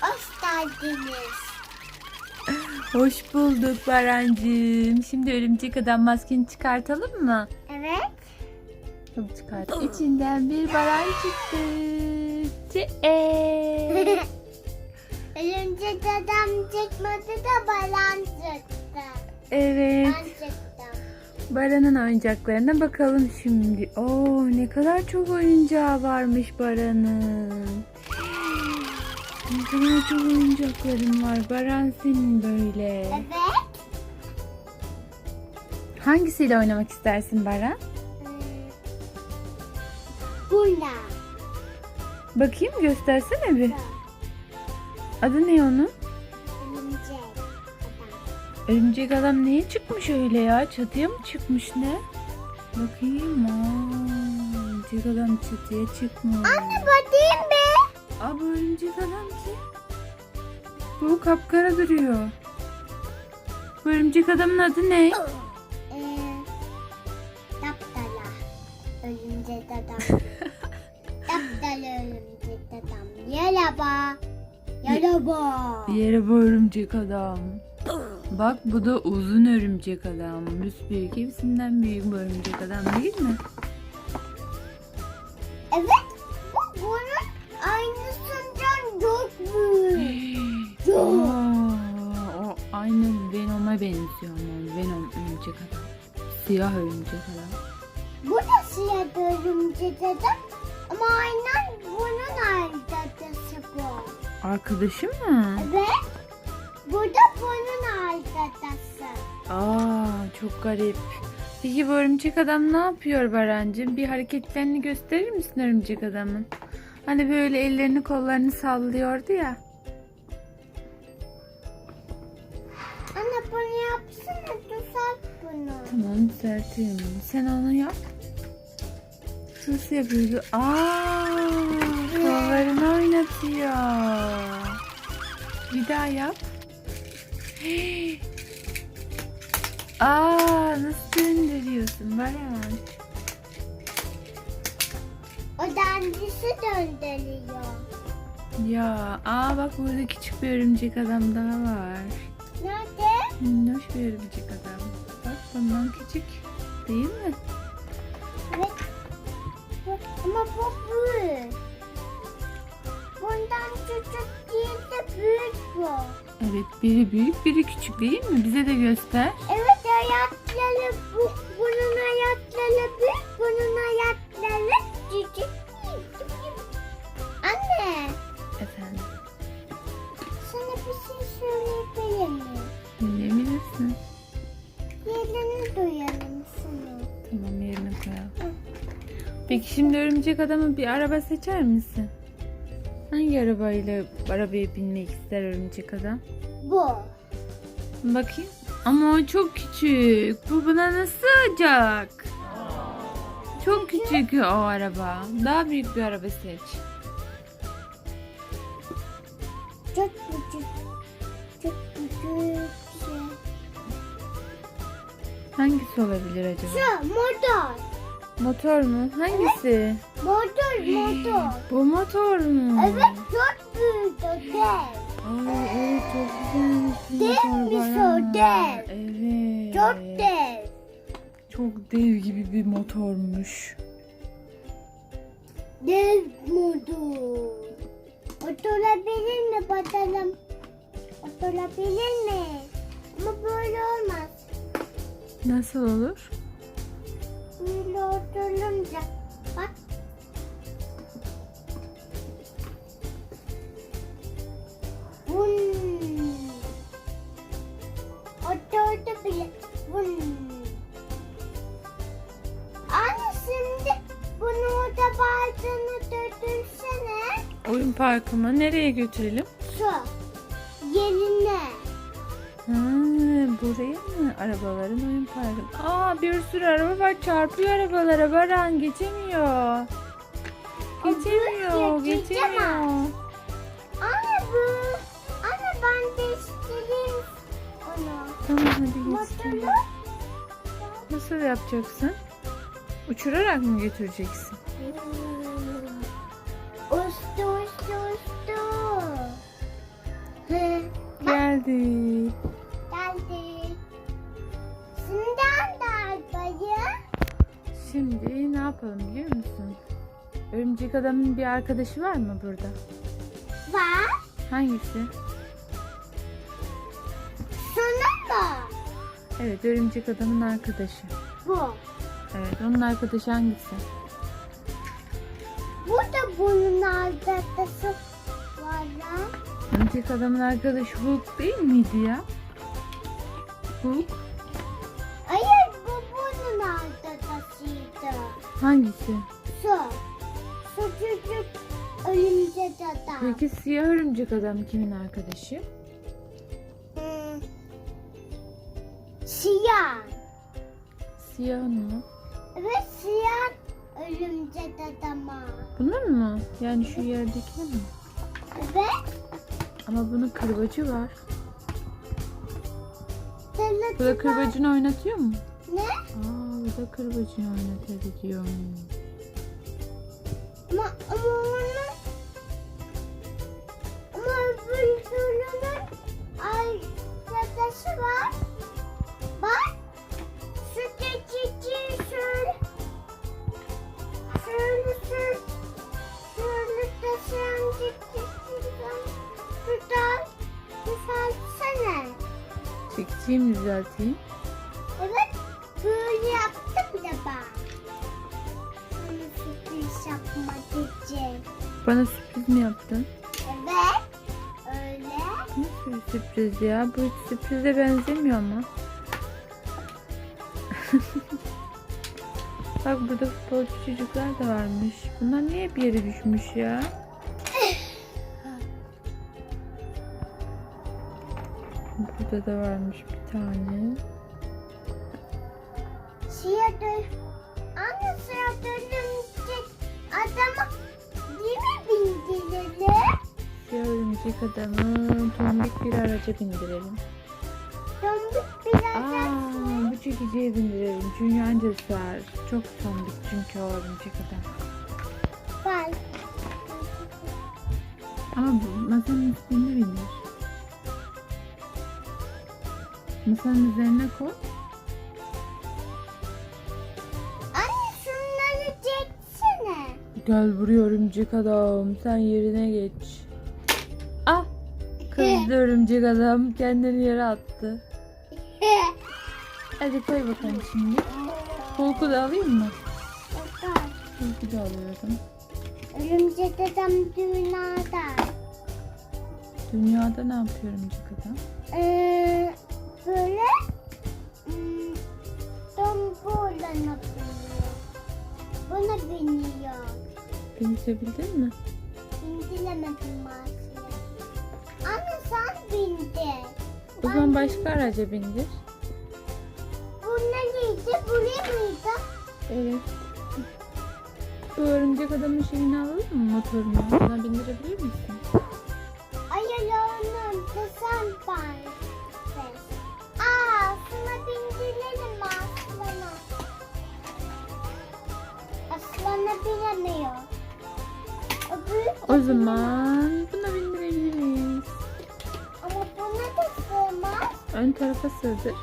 hoş geldiniz. Hoş bulduk Barancığım. Şimdi örümcek adam maskeni çıkartalım mı? Evet. Çabuk çıkart. İçinden bir baran çıktı. Tee. Örümcek adam çıkmadı da balan çıktı. Evet. Ben çıktım. Baran'ın oyuncaklarına bakalım şimdi. Oo ne kadar çok oyuncağı varmış Baran'ın. Ne kadar çok oyuncakların var. Baran senin böyle. Evet. Hangisiyle oynamak istersin Baran? Hmm. Buna. Bakayım göstersene bir. Adı ne onun? Örümcek adam. Örümcek adam neye çıkmış öyle ya? Çatıya mı çıkmış ne? Bakayım. Aa, örümcek adam çatıya çıkmış. Anne bakayım be. Aa bu örümcek adam ki. Bu kapkara duruyor. Bu örümcek adamın adı ne? Ee, Daptala. Örümcek adam. Daptala örümcek adam. Merhaba. Yere bu örümcek adam. Bak bu da uzun örümcek adam. Büyük hepsinden büyük bu örümcek adam değil mi? Siyah örümcek adam. Bu da siyah örümcek adam. Ama aynen bunun aynı dadası bu. Arkadaşı mı? Evet. Bu da bunun aynı dadası. Aa çok garip. Peki bu örümcek adam ne yapıyor Barancığım? Bir hareketlerini gösterir misin örümcek adamın? Hani böyle ellerini kollarını sallıyordu ya. Bunu. Tamam düzeltirim. Sen onu yap. Nasıl yapıyordu? Aa, kollarını oynatıyor. Bir daha yap. Aa, nasıl döndürüyorsun Baran? O dandisi döndürüyor. Ya, aa bak burada küçük bir örümcek adam daha var. Nerede? Minnoş bir örümcek adam. Bundan küçük. Değil mi? Evet. Ama bu büyük. Bundan küçük değil de büyük bu. Evet, biri büyük, biri küçük değil mi? Bize de göster. Evet ayakları bu. Bunun ayakları büyük, bunun ayakları Peki şimdi örümcek adamı bir araba seçer misin? Hangi arabayla arabaya binmek ister örümcek adam? Bu. Bakayım. Ama o çok küçük. Bu buna nasıl sığacak? Çok küçük o araba. Daha büyük bir araba seç. Çok küçük. Çok küçük. Hangisi olabilir acaba? Şu motor. Motor mu? Hangisi? Motor, motor. Bu motor mu? Evet çok büyük o dev. Ay evet çok güzelmiş bu Devmiş motor o, Baran. dev. Evet. Çok dev. Çok dev gibi bir motormuş. Dev motor. Oturabilir mi bakalım? Oturabilir mi? Ama böyle olmaz. Nasıl olur? Bağırdığını döndürsene. Oyun parkı mı? Nereye götürelim? Şu. Yerine. Ha, buraya mı? Arabaların oyun parkı. Aa bir sürü araba var. Çarpıyor arabalara. Baran geçemiyor. Geçemiyor. Geçemiyor. Anne bu. Anne ben değiştireyim onu. Tamam hadi. Motoru. Nasıl yapacaksın? Uçurarak mı götüreceksin? Uçtu uçtu uçtu. Geldik. Geldik. Şimdi dağdayı. Şimdi ne yapalım biliyor musun? Örümcek adamın bir arkadaşı var mı burada? Var. Hangisi? Sana mı? Evet örümcek adamın arkadaşı. Bu. Evet onun arkadaşı hangisi? Burada bunun arkadaşı var lan. Örümcek adamın arkadaşı Hulk değil miydi ya? Hulk? Hayır bu bunun arkadaşıydı. Hangisi? Su. Su çocuk örümcek adam. Peki siyah örümcek adam kimin arkadaşı? Hmm. Siyah. Siyah mı? Evet siyah örümcek adama. Bunun mu? Yani şu yerdeki mi? Evet. Ama bunun kırbacı var. Bu da kırbacını oynatıyor mu? Ne? Aa bu da kırbacını oynatabiliyor. Ama, ama onun ama öbür türlünün arkadaşı var. Çekeceğim düzelteyim. Evet. Böyle yaptım da ben. Sana sürpriz yapmak için. Bana sürpriz mi yaptın? Evet. Öyle. Nasıl bir sürpriz ya? Bu hiç sürprize benzemiyor ama. Bak burada futbolcu çocuklar da varmış. Bunlar niye bir yere düşmüş ya? Burada da varmış bir tane. Suya dön. Anne suya dönünce adamı değil mi bindirelim? Siyah örümcek adamı tombik bir araca bindirelim. Döndük biraz. Aa, bu çekiciye bindirelim. Çünkü anca sığar. Çok tombik çünkü o örümcek adam. Var. Ama bu masanın üstünde Masanın üzerine koy. Anne şunları çeksene. Gel buraya örümcek adam. Sen yerine geç. Ah! Kızdı örümcek adam. Kendini yere attı. Hadi koy bakalım şimdi. Hulk'u da alayım mı? Hulk'u da alıyorum. Örümcek adam dünyada. Dünyada ne yapıyor örümcek adam? Ee, Bindirebildin mi? Bindiremedim maalesef. Anne sen bindin. O zaman başka araca bindir. Bu nereydi? Buraya mıydı? Evet. Bu örümcek adamın şeyini alalım mı motorunu? Ona bindirebilir misin? Hayır da sen ben. Aa, şuna bindirelim aslana. Aslana binemiyor. O zaman buna bindirebiliriz. Ama buna da sığmaz. Ön tarafa sığdır.